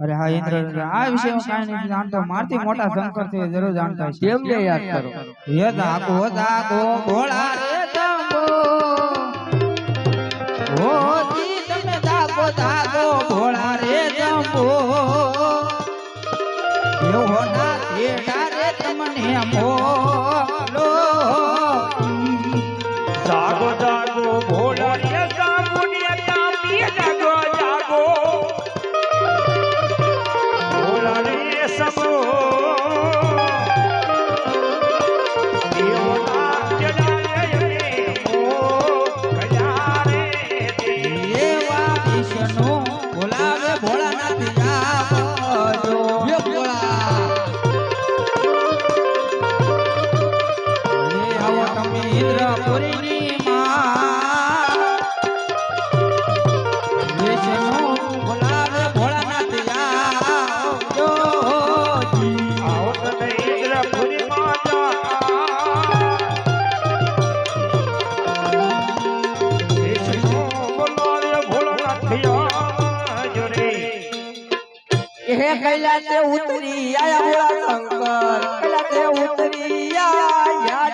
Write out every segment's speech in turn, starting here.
અરે હા ઇન્દ્ર આ વિશે હું કાંઈ નથી. જાણતો મારથી મોટા શંકર છે જરૂર જાણતા હશે. કેમ ને યાદ કરો? હે દાકો દાગો ભોળા રે તંબો ઓ જી તમે દાગો દાગો ભોળા રે જંબો એવો ના તેડા રે તમને મોકલો. હે કૈલાસે ઉતરી આયા શંકર કૈલાસે ઉતરી આયા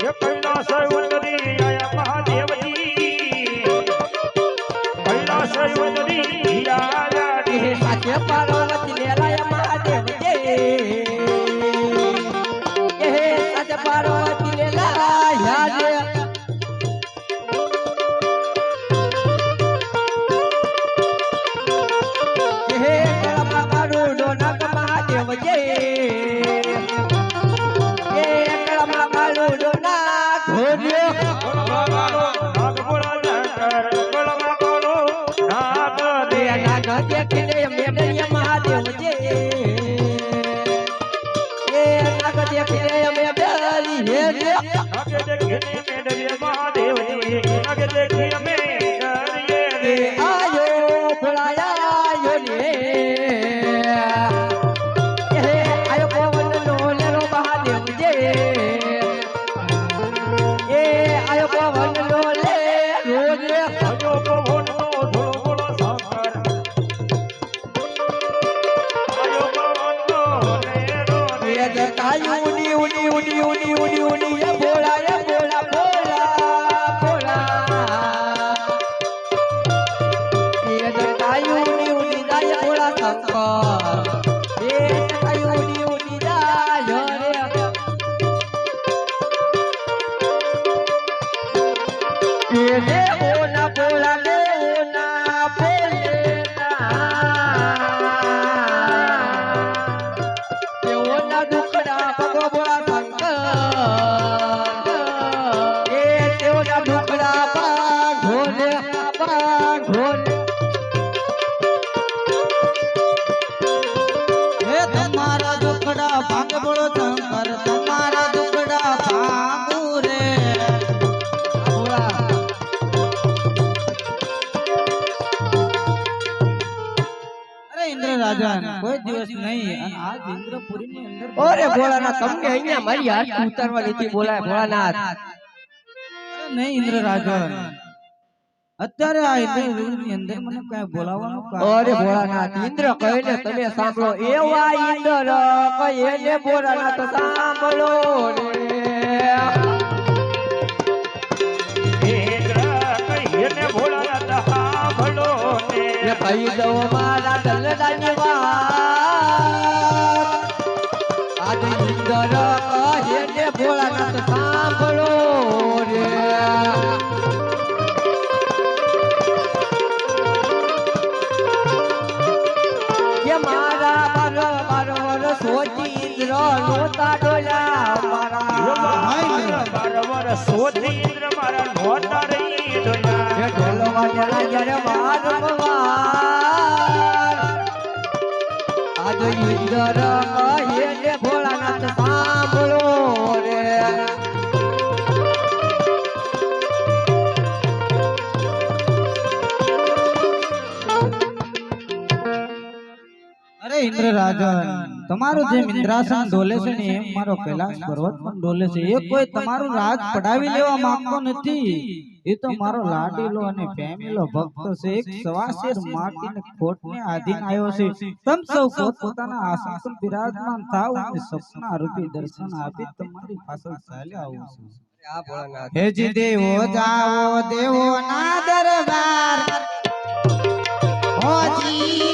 એ કૈલાસ વંદની આયા મહાદેવજી કૈલાસે ઉતરી આયા હે સાચે પાર્વતી देखिए નહીં અને આજ ઇન્દ્રપુરી ની અંદર ઓરે ભોળાનાથ તમને અહીંયા મારી હાથ ઉતારવાની હતી બોલાય ભોળાનાથ અરે નહીં ઇન્દ્ર રાજન અત્યારે આ ઇન્દ્રની અંદર મને કઈ બોલાવવાનું કારણ અરે ભોળાનાથ ઇન્દ્ર કહીને તમે સાંભળો એવા ઇન્દ્ર કહીને ભોળાનાથ સાંભળો રે ઇન્દ્ર કહીને ભોળાનાથ સાંભળો ને એ કહી દઉં મારા દલડાની વાત આજ ઇન્દ્ર કહીને ભોળાનાથ સાંભળો રે કે મારા બાર વર્ષ સોચી ઇન્દ્ર નોતા ડોલ્યા મારા બારવાર સોથી ઇન્દ્ર મારા નોતા રહી એ ડોલા ઢોલવા જરા જરા વાર વાર આજ ઇન્દ્ર ઇન્દ્ર રાજન તમારું જે ઇન્દ્રાસન ડોલે છે ને એમ મારો કૈલાસ પર્વત પણ ડોલે છે. એ કોઈ તમારું રાજ પડાવી લેવા માંગતો નથી. એ તો મારો લાડીલો અને પ્રેમીલો ભક્ત છે. એક સવાશેર માટીને ખોટને આધીન આવ્યો છે. તમ સૌ પોત પોતાના આસન પર બિરાજમાન થાવ અને સપના રૂપી દર્શન આપી તમારી પાછળ ચાલ્યા આવું છું. હે જી દેવો જાઓ દેવો ના દરબાર. ઓ રે